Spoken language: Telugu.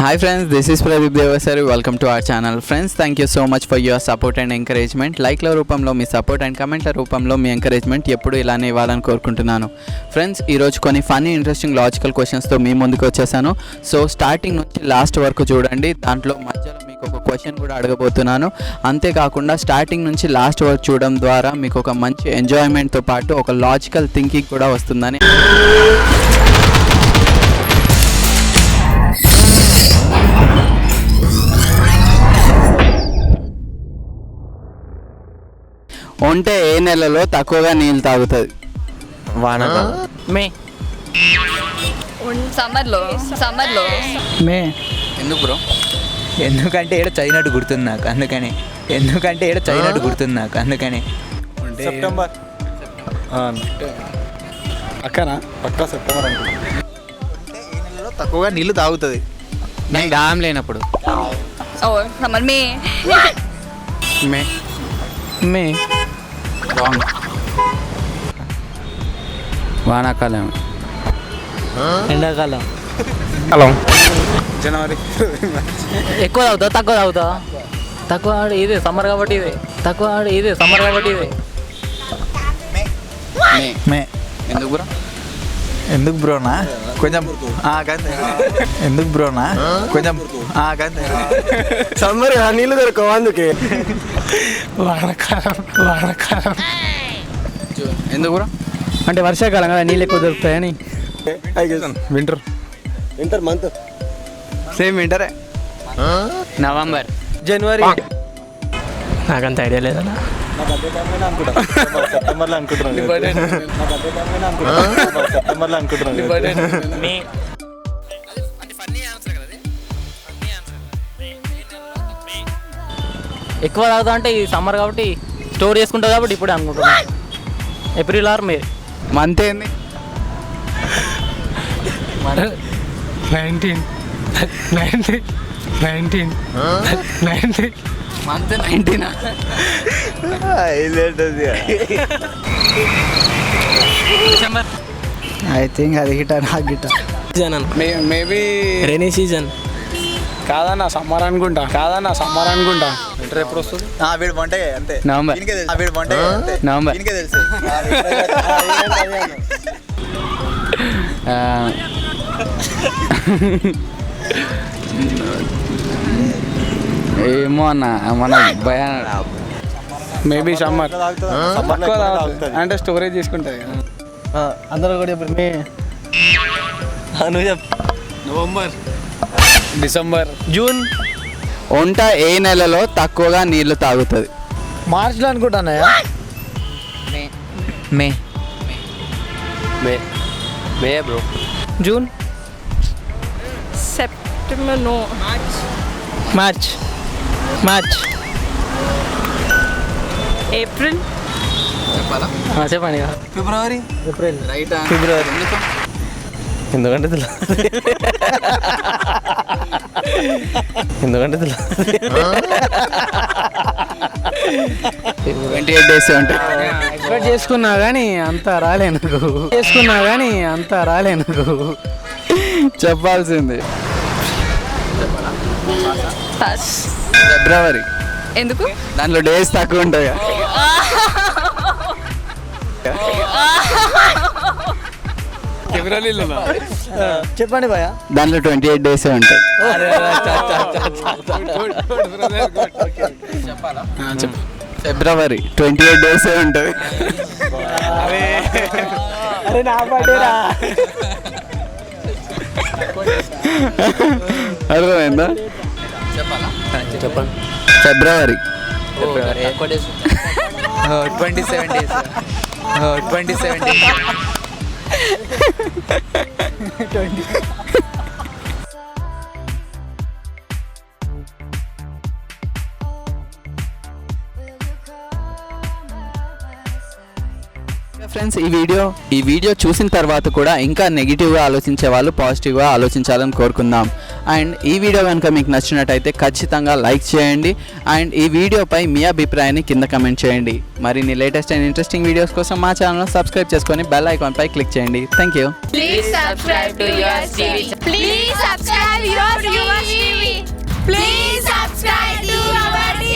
Hi friends this is Pradeep Devasari welcome to our channel friends thank you so much for your support and encouragement లైక్ల రూపంలో మీ సపోర్ట్ అండ్ కమెంట్ల రూపంలో మీ ఎంకరేజ్మెంట్ ఎప్పుడు ఇలానే ఇవ్వాలని కోరుకుంటున్నాను. ఫ్రెండ్స్ ఈరోజు కొన్ని ఫన్నీ ఇంట్రెస్టింగ్ లాజికల్ క్వశ్చన్స్తో మీ ముందుకు వచ్చేసాను. సో స్టార్టింగ్ నుంచి లాస్ట్ వరకు చూడండి. దాంట్లో మధ్యలో మీకు ఒక క్వశ్చన్ కూడా అడగబోతున్నాను. అంతేకాకుండా స్టార్టింగ్ నుంచి లాస్ట్ వరకు చూడడం ద్వారా మీకు ఒక మంచి ఎంజాయ్మెంట్తో పాటు ఒక లాజికల్ థింకింగ్ కూడా వస్తుందని ఉంటే ఏ నెలలో తక్కువగా నీళ్ళు తాగుతుంది? వానకాలం మే. సమ్మర్లో సమ్మర్లో. మే. ఎందుకు బ్రో? ఎందుకంటే ఏడో చదివినట్టు గుర్తుంది నాకు అందుకని. ఎందుకంటే ఏడో చదివినట్టు గుర్తుంది నాకు అందుకని. సెప్టెంబర్. అక్కనా? పక్కా సెప్టెంబర్ అనుకుంటా. తక్కువగా నీళ్ళు తాగుతుంది? నేను దాహం లేనప్పుడు. ఓ సమ్మర్ మే. మే. మే. రాంగ్ వానాకాలం. ఎండాకాలం. హలో జనవరి. ఎక్కువ తాగుతా తక్కువ తాగుతా. తక్కువ ఆడ ఇదే సమ్మర్ కాబట్టి ఇదే. తక్కువ ఆడ ఇదే సమ్మర్ కాబట్టి ఇదే. మే. మే. ఎందుకు ఎందుకు బ్రోనా కొంచెం ఆ, గంతే. ఎందుకు బ్రోనా కొంచెం ఆ, గంతే. సమ్మర్ నీళ్ళు దొరకవు అందుకే. వానకాలం వానకాలం. ఎందుకు బ్రో? అంటే వర్షాకాలం కదా నీళ్ళు ఎక్కువ దొరుకుతాయని. వింటర్. Winter month. సేమ్ వింటరే. నవంబర్. జనవరి. నాకంత ఐడియా లేదన్నా. సెప్టెంబర్లో అనుకుంటున్నాను సెప్టెంబర్లో అనుకుంటున్నాను మే ఎక్కువ తాగుతా అంటే ఈ సమ్మర్ కాబట్టి స్టోర్ చేసుకుంటా కాబట్టి ఇప్పుడే అనుకుంటున్నా. ఏప్రిల్ ఆర్ మే మంత్ ఏంది? Nineteen nineteen nineteen nineteen month nineteen. December. I think అది గిట నాకు గిట మేబీ రైనీ సీజన్ కాదన్నా సమ్మర్ అనుకుంటా. కాదన్నా సమ్మర్ అనుకుంటా. వింటర్ ఎప్పుడు వస్తుంది? వీడు వంటే అంతే. నవంబర్. ఆ, వీడు వంటే అంతే. నవంబర్. ఈయనకే తెలుసు. ఆ, ఏమో అన్న మన భయ మేబీ సమ్మర్ తాగుతుంది. తాగుతుంది. అంటే స్టోరేజ్ చేసుకుంటుంది అందరూ కూడా ఇప్పుడు మే నువ్వు నవంబర్. డిసెంబర్. జూన్. వంట ఏ నెలలో తక్కువగా నీళ్ళు తాగుతుంది? మార్చ్లో అనుకుంటానయ్యా May. May bro. June. September no. March. March April ఆ, చెప్పండి. ఫిబ్రవరి? ఏప్రిల్ రైట్ ఫిబ్రవరి. ఎందుకంటే తెలు ఎందుకంటే ట్వంటీ ఎయిట్ డేస్ ఉంటాయి ఎక్స్పెక్ట్ చేసుకున్నా కానీ అంత రాలే నాకు చేసుకున్నా కానీ అంత రాలే నాకు చెప్పాల్సింది. పాస్ ఫిబ్రవరి. ఎందుకు? దాంట్లో డేస్ తక్కువ ఉంటాయి. ఫిబ్రవరిలో చెప్పండి భయ దాంట్లో ట్వంటీ ఎయిట్ డేస్ ఉంటాయి. చెప్పు. ఫిబ్రవరి ట్వంటీ ఎయిట్ డేస్ ఉంటుంది అరే. నా బర్త్డేరా అర్థమైందా? చెప్పండి. ఫిబ్రవరి. Twenty seven days. Twenty seven days. Friends ఈ వీడియో ఈ వీడియో చూసిన తర్వాత కూడా ఇంకా నెగిటివ్గా ఆలోచించే వాళ్ళు పాజిటివ్గా ఆలోచించాలని కోరుకుందాం. అండ్ ఈ వీడియో కనుక మీకు నచ్చినట్టయితే ఖచ్చితంగా లైక్ చేయండి అండ్ ఈ వీడియోపై మీ అభిప్రాయాన్ని కింద కమెంట్ చేయండి. మరిన్ని లేటెస్ట్ అండ్ ఇంట్రెస్టింగ్ వీడియోస్ కోసం మా ఛానల్ సబ్స్క్రైబ్ చేసుకొని బెల్ ఐకాన్ పై క్లిక్ చేయండి. Thank you. Please subscribe to please subscribe please subscribe to our